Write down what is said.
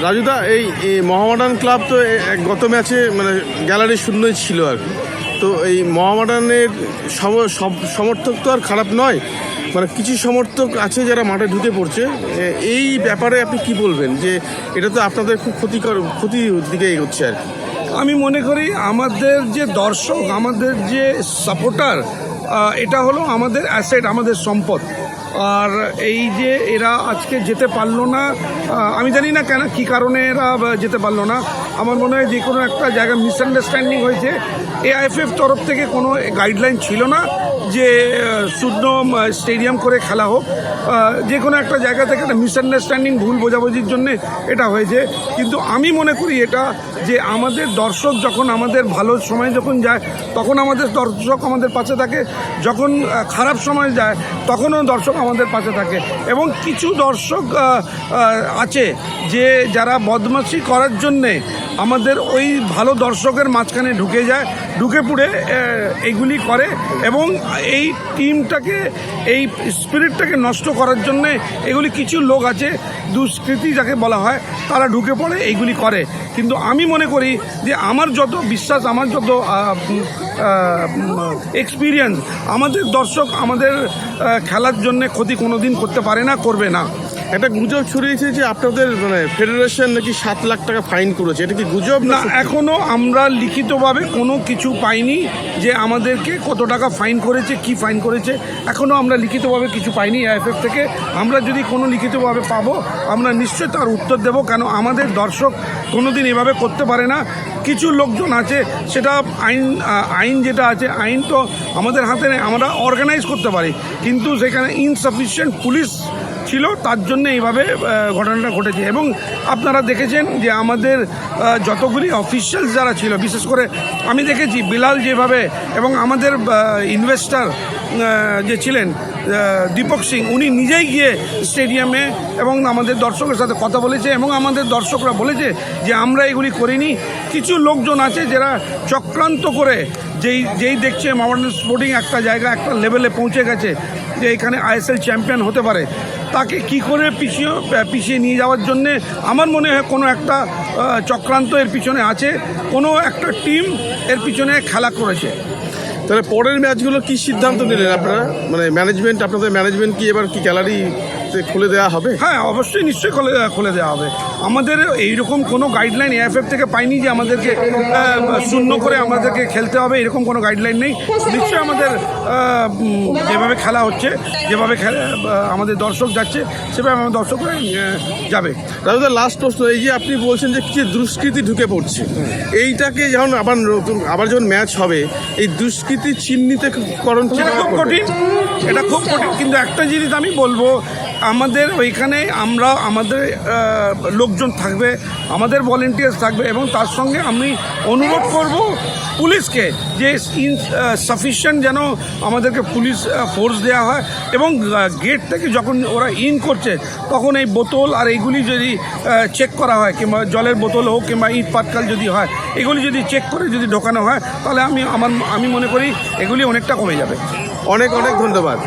রাজুদা, এই Mohammedan club তো গত ম্যাচে মানে গ্যালারি শূন্যই ছিল আর কি। তো এই মহামাডানের সমর্থক তো আর খারাপ নয় মানে কিছু সমর্থক আছে যারা মাঠে ঢুকে পড়ছে। এই ব্যাপারে আপনি কি বলবেন? যে এটা তো আপনাদের খুব ক্ষতিকর ক্ষতির দিকে এগোচ্ছে আর আমি মনে করি আমাদের যে দর্শক, আমাদের যে সাপোর্টার এটা হলো আমাদের অ্যাসেট আমাদের সম্পদ। আর এই যে এরা আজকে যেতে পারল না আমি জানি না কেন, কী কারণে এরা যেতে পারল না। আমার মনে হয় যে কোনো একটা জায়গায় মিসআন্ডারস্ট্যান্ডিং হয়েছে। এআইএফএফ তরফ থেকে কোনো গাইডলাইন ছিল না যে শূন্য স্টেডিয়াম করে খেলা হোক। যে কোনো একটা জায়গা থেকে একটা মিসআন্ডারস্ট্যান্ডিং ভুল বোঝাবুঝির জন্য এটা হয়েছে। কিন্তু আমি মনে করি এটা যে আমাদের দর্শক যখন আমাদের ভালো সময় যখন যায়, তখন আমাদের দর্শক আমাদের পাশে থাকে। যখন খারাপ সময় যায়, তখনও দর্শক আমাদের পাশে থাকে। এবং কিছু দর্শক আছে যে যারা বদমাশি করার জন্যে আমাদের ওই ভালো দর্শকের মাঝখানে ঢুকে যায় ঢুকে পুড়ে আহ, এইগুলি করে এবং এই টিমটাকে এই স্পিরিটটাকে নষ্ট করার জন্যে এগুলি কিছু লোক আছে দুষ্কৃতি যাকে বলা হয় তারা ঢুকে পড়ে এইগুলি করে। কিন্তু আমি মনে করি যে আমার যত বিশ্বাস আমার যত এক্সপিরিয়েন্স আমাদের দর্শক আমাদের খেলার জন্য ক্ষতি কোনো দিন করতে পারে না করবে না। একটা গুজব ছড়িয়েছে যে আপনাদের মানে ফেডারেশন নাকি সাত লাখ টাকা ফাইন করেছে। এটা কি গুজব না এখনও আমরা লিখিতভাবে কোনো কিছু পাইনি যে আমাদেরকে কত টাকা ফাইন করেছে কি ফাইন করেছে। এখনও আমরা লিখিতভাবে কিছু পাইনি আইএফএফ থেকে। আমরা যদি কোনো লিখিতভাবে পাবো আমরা নিশ্চয়ই তার উত্তর দেব কেন আমাদের দর্শক কোনোদিন এভাবে করতে পারে না। কিছু লোকজন আছে সেটা আইন আইন যেটা আছে আইন তো আমাদের হাতে নেই আমরা অর্গানাইজ করতে পারি। কিন্তু সেখানে ইনসাফিসিয়েন্ট পুলিশ ছিল, তার জন্য এইভাবে ঘটনাটা ঘটেছে। এবং আপনারা দেখেছেন যে আমাদের যতগুলি অফিসিয়ালস যারা ছিল, বিশেষ করে আমি দেখেছি বিলাল যেভাবে এবং আমাদের ইনভেস্টার যে ছিলেন দীপক সিং, উনি নিজেই গিয়ে স্টেডিয়ামে এবং আমাদের দর্শকের সাথে কথা বলেছে এবং আমাদের দর্শকরা বলেছে যে আমরা এগুলি করিনি। কিছু লোকজন আছে যারা চক্রান্ত করে যেই যেই দেখছে মামাডান স্পোর্টিং একটা জায়গা, একটা লেভেলে পৌঁছে গেছে যে এখানে আইএসএল চ্যাম্পিয়ন হতে পারে। তাকে কি করে পিছিয়ে পিছিয়ে নিয়ে যাওয়ার জন্যে আমার মনে হয় কোনো একটা চক্রান্ত এর পিছনে আছে, কোনো একটা টিম এর পিছনে খেলা করেছে। তাহলে পরের ম্যাচগুলো কি সিদ্ধান্ত নিলেন আপনারা? মানে ম্যানেজমেন্ট আপনাদের ম্যানেজমেন্ট কি এবার কি গ্যালারি খুলে দেওয়া হবে? হ্যাঁ অবশ্যই নিশ্চয়ই খুলে খুলে দেওয়া হবে। আমাদের এইরকম কোনো গাইডলাইন এএফএফ থেকে পাইনি যে আমাদেরকে শূন্য করে আমাদেরকে খেলতে হবে এরকম কোনো গাইডলাইন নেই। নিশ্চয়ই আমাদের যেভাবে খেলা হচ্ছে যেভাবে খেলা আমাদের দর্শক যাচ্ছে সেভাবে আমাদের দর্শকরা যাবে। দাদা লাস্ট প্রশ্ন এই যে আপনি বলছেন যে কিছু দুষ্কৃতি ঢুকে পড়ছে এইটাকে যখন আবার নতুন আবার যখন ম্যাচ হবে এই দুষ্কৃতি চিহ্নিতকরণ খুব কঠিন এটা খুব কঠিন। কিন্তু একটা জিনিস আমি বলব আমাদের ওইখানে আমরা, আমাদের লোকজন থাকবে, আমাদের ভলেন্টিয়ার্স থাকবে এবং তার সঙ্গে আমি অনুরোধ করব পুলিশকে যে ইন সাফিসিয়েন্ট যেন আমাদেরকে পুলিশ ফোর্স দেওয়া হয় এবং গেট থেকে যখন ওরা ইন করছে, তখন এই বোতল আর এইগুলি যদি চেক করা হয়, কিংবা জলের বোতল হোক কিংবা ইট পাটকাল যদি হয়, এগুলি যদি চেক করে যদি ঢোকানো হয়, তাহলে আমি, আমার, আমি মনে করি এগুলি অনেকটা কমে যাবে। অনেক অনেক ধন্যবাদ।